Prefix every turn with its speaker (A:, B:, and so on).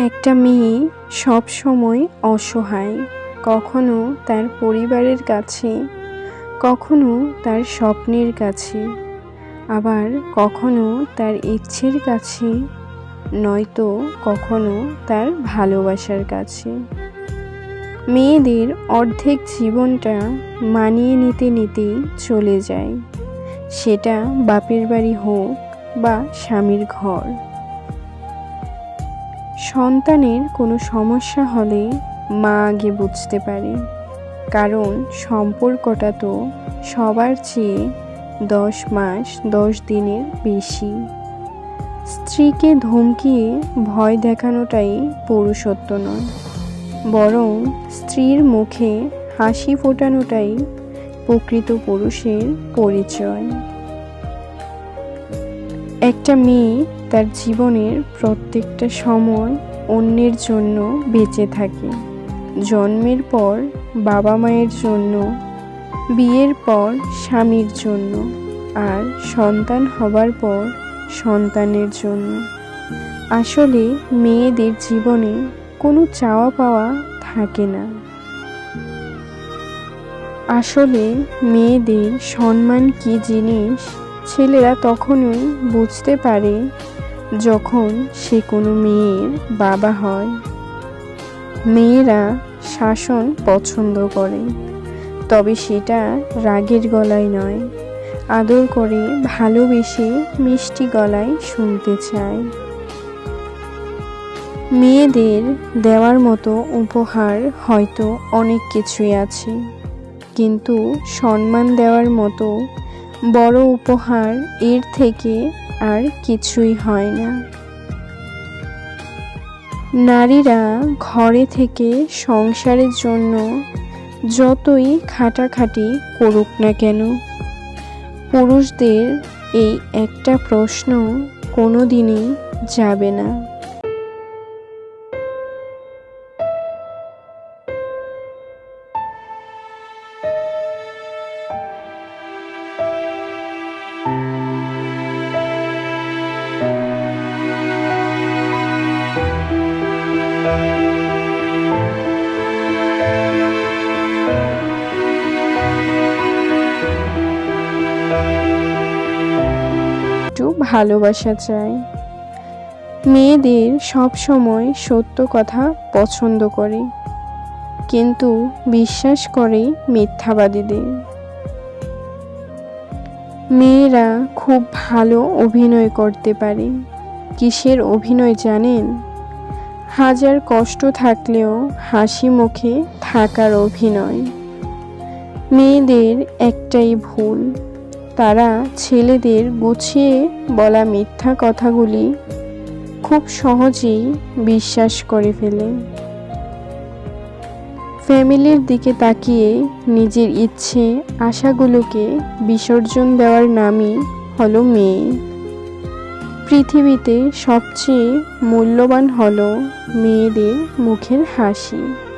A: একটা মেয়ে সব সময় অসহায়, কখনো তার পরিবারের কাছে, কখনো তার স্বপ্নের কাছে, আবার কখনো তার ইচ্ছের কাছে, নয়তো কখনো তার ভালোবাসার কাছে। মেয়েদের অর্ধেক জীবনটা মানিয়ে নিতে নিতেই চলে যায়। সেটা বাপের বাড়ি হোক বা স্বামীর ঘর। সন্তানের কোনো সমস্যা হলে মা আগে বুঝতে পারে। কারণ সম্পর্কটা তো সবার চেয়ে দশ মাস, দশ দিনের বেশি। স্ত্রীকে ধমকিয়ে ভয় দেখানোটাই পুরুষত্ব নয়। বরং স্ত্রীর মুখে হাসি ফোটানোটাই প্রকৃত পুরুষের পরিচয়। একটা মেয়ে তার জীবনের প্রত্যেকটা সময় অন্যের জন্য বেঁচে থাকে। জন্মের পর বাবা মায়ের জন্য, বিয়ের পর স্বামীর জন্য আর সন্তান হবার পর সন্তানের জন্য। আসলে মেয়েদের জীবনে কোনো চাওয়া পাওয়া থাকে না। আসলে মেয়েদের সম্মান কি জিনিস ছেলেরা তখনই বুঝতে পারে যখন সে কোনো মেয়ের বাবা হয়। মেয়েরা শাসন পছন্দ করে, তবে সেটা রাগের গলায় নয়। আদর করে, ভালোবেসে মিষ্টি গলায় শুনতে চায়। মেয়েদের দেওয়ার মতো উপহার হয়তো অনেক কিছুই আছে, কিন্তু সম্মান দেওয়ার মতো বড় উপহার এর থেকে আর কিছুই হয় না। নারীরা ঘরে থেকে সংসারের জন্য যতই খাটাখাটি করুক না কেন, পুরুষদের এই একটা প্রশ্ন কোনো দিনই যাবে না। ভালোবাসা চাই। মেয়েদের সব সময় সত্য কথা পছন্দ করে, কিন্তু বিশ্বাস করে মিথ্যাবাদীদের। মেয়েরা খুব ভালো অভিনয় করতে পারে। কিসের অভিনয় জানেন? হাজার কষ্ট থাকলেও হাসি মুখে থাকার অভিনয়। মেয়েদের একটাই ভুল তারা ছেলেদের গুছিয়ে বলা মিথ্যা কথাগুলি খুব সহজেই বিশ্বাস করে ফেলে। ফ্যামিলির দিকে তাকিয়ে নিজের ইচ্ছে, আশাগুলোকে বিসর্জন দেওয়ার নামই হলো মেয়ে। পৃথিবীতে সবচেয়ে মূল্যবান হলো মেয়েদের মুখের হাসি।